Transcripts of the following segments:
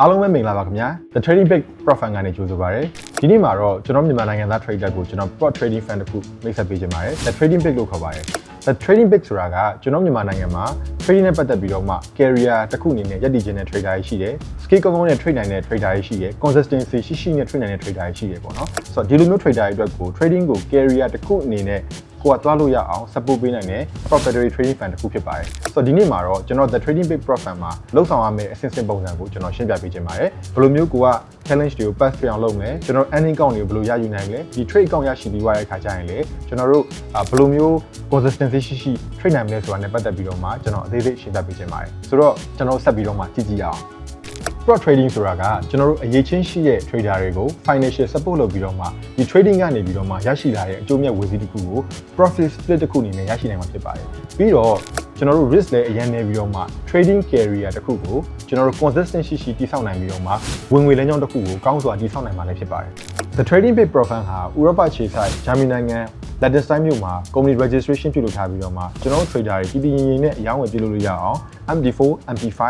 အားလုံးပဲမင်္ဂလာပါခင်ဗျာ The Trading Big Profit ကနေကြိုဆိုပါရစေ ဒီနေ့မှာတော့ကျွန်တော်မြန်မာနိုင်ငံသား trader ကိုကျွန်တော် Prop Trading Fund တစ်ခုမိတ်ဆက်ပေးချင်ပါတယ် The Trading Big လို့ခေါ်ပါတယ် The Trading Big ဆိုတာကကျွန်တော်မြန်မာနိုင်ငံမှာ trading နဲ့ပတ်သက်ပြီးတော့မှ career တစ်ခုအနေနဲ့ရည်တည်ခြင်းတဲ့ trader တွေရှိတယ် skill ကောင်းကောင်းနဲ့ trade နိုင်တဲ့ trader တွေရှိတယ် consistency ရှိရှိနဲ့ trade နိုင်တဲ့ trader တွေရှိတယ်ပေါ့နော်ဆိုတော့ဒီလိုမျိုး trader တွေအတွက်ကို trading ကို career တစ်ခုအနေနဲ့ကိုကသွားလို့ရအောင် support ပေးနိုင်တဲ့ proprietary trading fund တစ်ခုဖြစ်ပါတယ်။ဆိုတော့ဒီနေ့မှာတော့ကျွန်တော် the trading big prof fund မှာလှုပ်ဆောင်ရမယ့်အဆင့်ဆင့်ပုံစံကိုကျွန်တော်ရှင်းပြပေးချင်ပါတယ်။ဘယ်လိုမျိုးကိုက challenge တွေကို pass ပြအောင်လုပ်မလဲ။ကျွန်တော် earning account တွေကိုဘယ်လိုရယူနိုင်မလဲ။ဒီ trade account ရရှိပြီးွားတဲ့အခါကျရင်လေကျွန်တော်တို့အာဘယ်လိုမျိုး consistency ရှိရှိ trade နိုင်မလဲဆိုတာနဲ့ပတ်သက်ပြီးတော့မှကျွန်တော်အသေးစိတ်ရှင်းပြပေးချင်ပါတယ်။ဆိုတော့ကျွန်တော်ဆက်ပြီးတော့မှကြည့်ကြည့်အောင်။ prop trading ဆိုတာကကျွန်တော်တို့အရေးချင်းရှိတဲ့ trader တွေကို financial support လုပ်ပြီးတော့မှဒီ trading ကနေပြီးတော့မှရရှိလာတဲ့အကျိုးမြတ်ဝယ်စီးတစ်ခုကို profit split တစ်ခုအနေနဲ့ရရှိနိုင်မှာဖြစ်ပါတယ်။ပြီးတော့ ကျွန်တော်တို့ risk လည်းအရင်နေပြီးတော့မှ trading career တစ်ခုကိုကျွန်တော်တို့ consistent ရှိရှိတည်ဆောက်နိုင်ပြီးတော့မှဝင်ငွေလမ်းကြောင်းတစ်ခုကိုကောင်းစွာတည်ဆောက်နိုင်မှာလည်းဖြစ်ပါတယ်။ The Trading Big Profit ဟာဥရောပခြေဆိုင်ဂျာမနီနိုင်ငံ Liechtenstein မြို့မှာ company registration ပြုလုပ်ထားပြီးတော့မှကျွန်တော်တို့ trader တွေတည်တည်ငြိမ်ငြိမ်နဲ့အယောင်းဝယ်ပြုလုပ်လို့ရအောင် MD4 MT5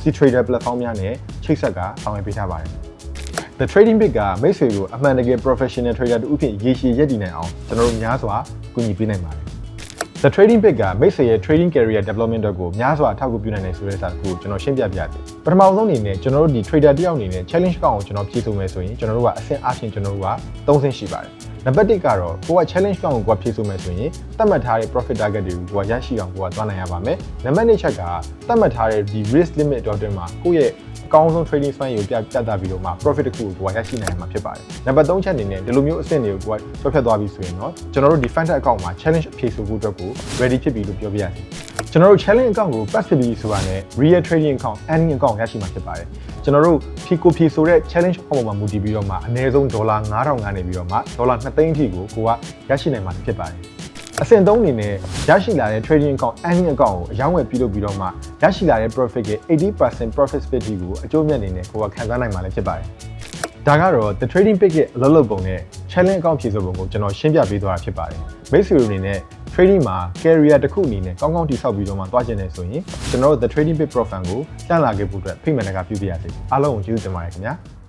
C Trader platform များနဲ့ချိတ်ဆက်ကဆောင်ရွက်ပေးထားပါတယ်။ The Trading Big ကမိတ်ဆွေကိုအမှန်တကယ် professional trader တူအဖြစ်ရေရှည်ရည်တည်နိုင်အောင်ကျွန်တော်တို့များစွာကူညီပေးနိုင်ပါတယ်။ The Trading Big ကမိတ်ဆွေရဲ့ trading career development အတွက်ကိုများစွာအထောက်အကူပြုနိုင်တယ်ဆိုတဲ့စာကိုကျွန်တော်ရှင်းပြပြတယ်။ပထမဆုံးအနေနဲ့ကျွန်တော်တို့ဒီ trader တယောက်အနေနဲ့ challenge ကောင်ကိုကျွန်တော်ဖြည့်ဆို့မယ်ဆိုရင်ကျွန်တော်တို့ကအဆင့်အချင်းကျွန်တော်တို့က၃ဆင့်ရှိပါတယ်။နံပါတ်1ကတော့ကိုက challenge ကောင်ကိုကိုကဖြည့်ဆို့မယ်ဆိုရင်သတ်မှတ်ထားတဲ့ profit target တွေကိုကိုကရရှိအောင်ကိုကသွားနိုင်ရပါမယ်။နံပါတ်2ချက်ကသတ်မှတ်ထားတဲ့ဒီ risk limit တော့တွင်မှာကိုယ့်ရဲ့အကောင်းဆုံး trading fund ကိုပြပြသပြီးတော့မှ profit တစ်ခုကိုကိုကရရှိနိုင်မှာဖြစ်ပါတယ်။နံပါတ်3ချက်အနေနဲ့ဒီလိုမျိုးအဆင့်တွေကိုကိုကတွက်ဖြတ်သွားပြီဆိုရင်တော့ကျွန်တော်တို့ဒီ fund account မှာ challenge အဖြေဆိုဖို့အတွက်ကို ready ဖြစ်ပြီလို့ပြောပြရစီ။ကျွန်တော်တို့ challenge account ကို pass ဖြစ်ပြီဆိုတာနဲ့ real trading account earning account ရရှိမှာဖြစ်ပါတယ်။ကျွန်တော်တို့ဖြီကိုဖြီဆိုတဲ့ challenge account ပေါ်မှာမူတည်ပြီးတော့မှအနည်းဆုံးဒေါ်လာ9000ကနေပြီးတော့မှဒေါ်လာ2သိန်းအထိကိုကိုကရရှိနိုင်မှာဖြစ်ပါတယ်။အဆင့်3အနေနဲ့ရရှိလာတဲ့ trading account earning account ကိုအယောင်းဝယ်ပြုလုပ်ပြီးတော့မှရရှိလာတဲ့ profit ရဲ့80% profit split ကိုအကျိုးမြတ်အနေနဲ့ကိုကခံစားနိုင်မှာလည်းဖြစ်ပါတယ်။ဒါကတော့ the trading pick ရဲ့အလုပ်လုပ်ပုံနဲ့ challenge account ဖြည့်ဆို့ပုံကိုကျွန်တော်ရှင်းပြပေးသွားတာဖြစ်ပါတယ်။မိတ်ဆွေတို့အနေနဲ့ trading မှာ career တစ်ခုအနေနဲ့ကောင်းကောင်းတည်ဆောက်ပြီးတော့မှသွားကျင်နေဆိုရင်ကျွန်တော်တို့ the trading pick profile ကိုတန်လာခဲ့ဖို့အတွက်ဖိမှန်တကပြုပြရစေ။အားလုံးကိုကျေးဇူးတင်ပါတယ်ခင်ဗျာ။